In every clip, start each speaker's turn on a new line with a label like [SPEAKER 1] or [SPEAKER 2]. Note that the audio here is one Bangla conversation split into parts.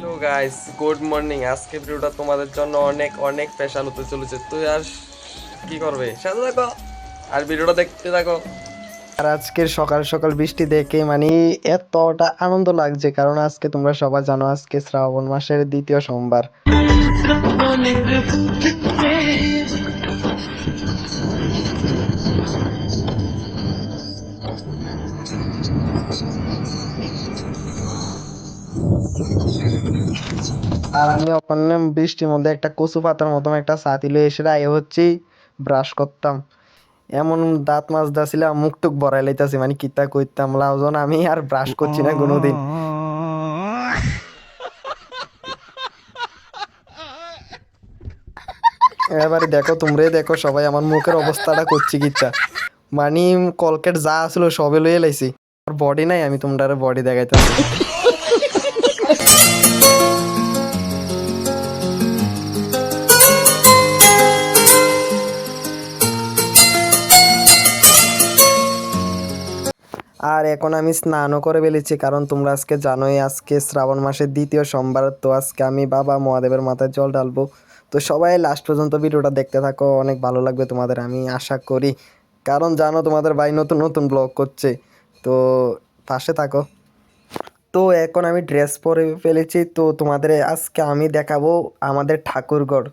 [SPEAKER 1] হ্যালো গাইস গুড মর্নিং আজকে ভিডিওটা তোমাদের জন্য অনেক অনেক স্পেশাল হতে চলেছে। তুই আর কি করবে? সাথে থাকো। আর ভিডিওটা দেখতে থাকো।
[SPEAKER 2] আর আজকের সকাল সকাল বৃষ্টি দেখে মানে এতটা আনন্দ লাগছে, কারণ আজকে তোমরা সবাই জানো, আজকে শ্রাবণ মাসের দ্বিতীয় সোমবার। আর আমি ওখানে বৃষ্টির মধ্যে একটা কচু পাতার মতন একটা ছাতি লয়ে এসে আয় হচ্ছি ব্রাশ করতাম। এমন দাঁত মাছ দাছিলাম মুখ টুক বড়াই লাইতাছি মানে কিতা কইতাম লাউজন আমি আর ব্রাশ করছি না কোনোদিন। এবারে দেখো, তোমরাই দেখো সবাই আমার মুখের অবস্থাটা করছি কিচ্ছা। মানে কলকেট যা আসলো সবে লইয়ে লাইছি। আর বডি নাই, আমি তোমরা বডি দেখাইতেছি। আর এখন আমি স্নানও করে ফেলেছি, কারণ তোমরা আজকে জানোই, আজকে শ্রাবণ মাসের দ্বিতীয় সোমবার, তো আজকে আমি বাবা মহাদেবের মাথায় জল ঢালবো। তো সবাই লাস্ট পর্যন্ত ভিডিওটা দেখতে থাকো, অনেক ভালো লাগবে তোমাদের, আমি আশা করি। কারণ জানো তোমাদের ভাই নতুন নতুন ব্লগ করছে, তো পাশে থাকো। তো এখন আমি ড্রেস পরে ফেলেছি, তো তোমাদের আজকে আমি দেখাবো আমাদের ঠাকুরগড়।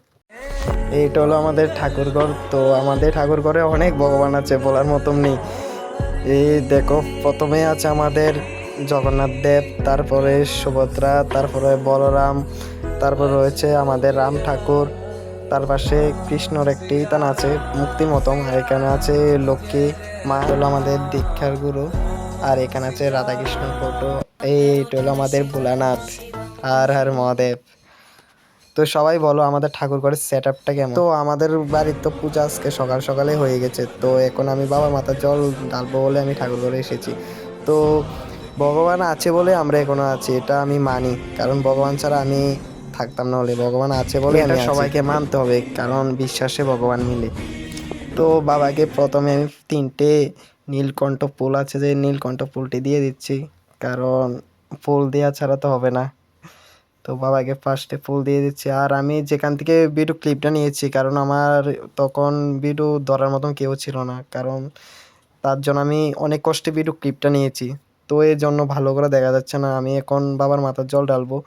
[SPEAKER 2] এইটা হলো আমাদের ঠাকুরঘর তো আমাদের ঠাকুরঘরে অনেক ভগবান আছে বলার মতন নেই। এই দেখো, প্রথমে আছে আমাদের জগন্নাথ দেব, তারপরে সুভদ্রা, তারপরে বলরাম, তারপর রয়েছে আমাদের রাম ঠাকুর, তার পাশে কৃষ্ণর একটি তান আছে মুক্তি মতন এখানে আছে লক্ষ্মী, মা হলো আমাদের দীক্ষার গুরু। আর এখানে আছে রাধাকৃষ্ণর ফটো এইটা হলো আমাদের ভোলানাথ আর হর মহাদেব। তো সবাই বলো আমাদের ঠাকুর ঘরের সেট আপটা কেমন? তো আমাদের বাড়ির তো পূজা আজকে সকাল সকালে হয়ে গেছে। তো এখন আমি বাবার মাথার জল ঢালবো বলে আমি ঠাকুর ঘরে এসেছি। তো ভগবান আছে বলে আমরা এখনও আছি এটা আমি মানি। কারণ ভগবান ছাড়া আমি থাকতাম না হলে। ভগবান আছে বলে এটা সবাইকে মানতে হবে কারণ বিশ্বাসে ভগবান মিলে। তো বাবাকে প্রথমে আমি তিনটে নীলকণ্ঠ ফুল আছে, যে নীলকণ্ঠ ফুলটি দিয়ে দিচ্ছি। কারণ ফুল দেওয়া ছাড়া তো হবে না। তো বাবাকে ফার্স্টে ফুল দিয়ে দিচ্ছি। আর আমি যেখান থেকে ভিডিও ক্লিপটা নিয়েছি, কারণ আমার তখন ভিডিও ধরার মতন কেউ ছিল না। কারণ তার জন্য আমি অনেক কষ্টে ভিডিও ক্লিপটা নিয়েছি। তো এই জন্য ভালো করে দেখা যাচ্ছে না, আমি এখন বাবার মাথার জল ঢালবো।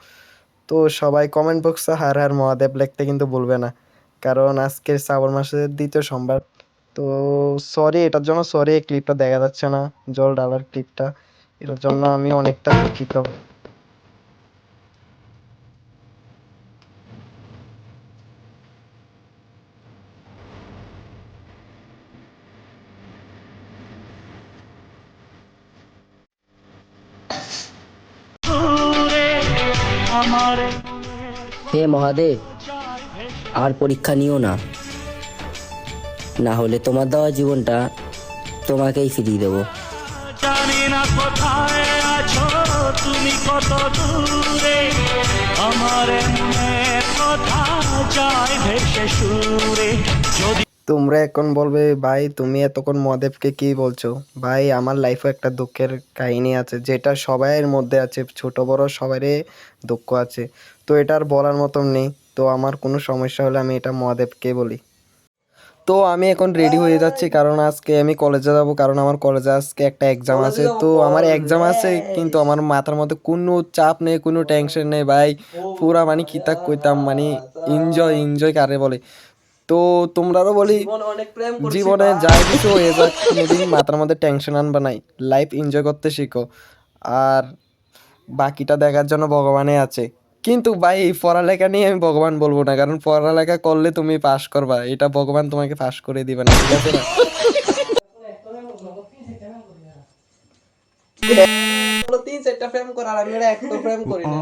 [SPEAKER 2] তো সবাই কমেন্ট বক্সে হার হার মহাদেব লিখতে কিন্তু ভুলবে না। কারণ আজকের শ্রাবণ মাসের দ্বিতীয় সোমবার। তো সরি এটার জন্য সরি এই ক্লিপটা দেখা যাচ্ছে না। জল ঢালার ক্লিপটা এটার জন্য আমি অনেকটা দুঃখিত।
[SPEAKER 3] হে মহাদেব, আর পরীক্ষা নিও না। না হলে তোমার দেওয়া জীবনটা তোমাকেই ফিরিয়ে দেবো।
[SPEAKER 4] জানি না কোথায় আছো তুমি কত দূরে? আমার মনের কথা যায় ভেসে সুরে। যদি
[SPEAKER 2] তোমরা এখন বলবে ভাই তুমি এতক্ষণ মহাদেবকে কি বলছো? ভাই আমার লাইফে একটা দুঃখের কাহিনী আছে যেটা সবাইয়ের মধ্যে আছে ছোট বড় সবারই দুঃখ আছে। তো এটা আর বলার মতন নেই। তো আমার কোনো সমস্যা হলে আমি এটা মহাদেবকে বলি। তো আমি এখন রেডি হয়ে যাচ্ছি কারণ আজকে আমি কলেজে যাব কারণ আমার কলেজে আজকে একটা এক্সাম আছে। তো আমার এক্সাম আছে কিন্তু আমার মাথার মধ্যে কোনো চাপ নেই কোনো টেনশন নেই ভাই। পুরা মানে কিতাক কইতাম মানে এনজয় এনজয় কারে বলে। তো তোমরাও বলি জীবনে যা কিছু হয়ে যাক কোনোদিন মাথার মধ্যে টেনশন আনবা নাই। লাইফ এনজয় করতে শিখো। আর বাকিটা দেখার জন্য ভগবানে আছে। কিন্তু ভাই, এই পড়ালেখা নিয়ে আমি ভগবান বলব না, কারণ পড়ালেখা করলে তুমি পাস করবা। এটা ভগবান তোমাকে পাস করে দিবে না, ঠিক আছে না? না।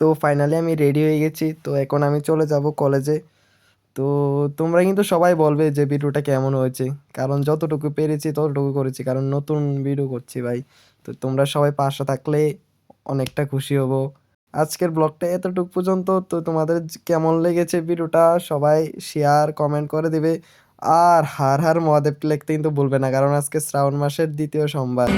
[SPEAKER 2] তো ফাইনালি আমি রেডি হয়ে গেছি। তো এখন আমি চলে যাব কলেজে তো তোমরা কিন্তু সবাই বলবে যে ভিডিওটা কেমন হয়েছে। কারণ যতটুকু পেরেছি ততটুকু করেছি। কারণ নতুন ভিডিও করছি ভাই। তো তোমরা সবাই পাশে থাকলে অনেকটা খুশি হব। আজকের ব্লগটা এতটুকু পর্যন্ত। তো তোমাদের কেমন লেগেছে ভিডিওটা সবাই শেয়ার কমেন্ট করে দেবে। আর হার হার মহাদেবকে লেখতে কিন্তু বলবে না। কারণ আজকে শ্রাবণ মাসের দ্বিতীয় সোমবার।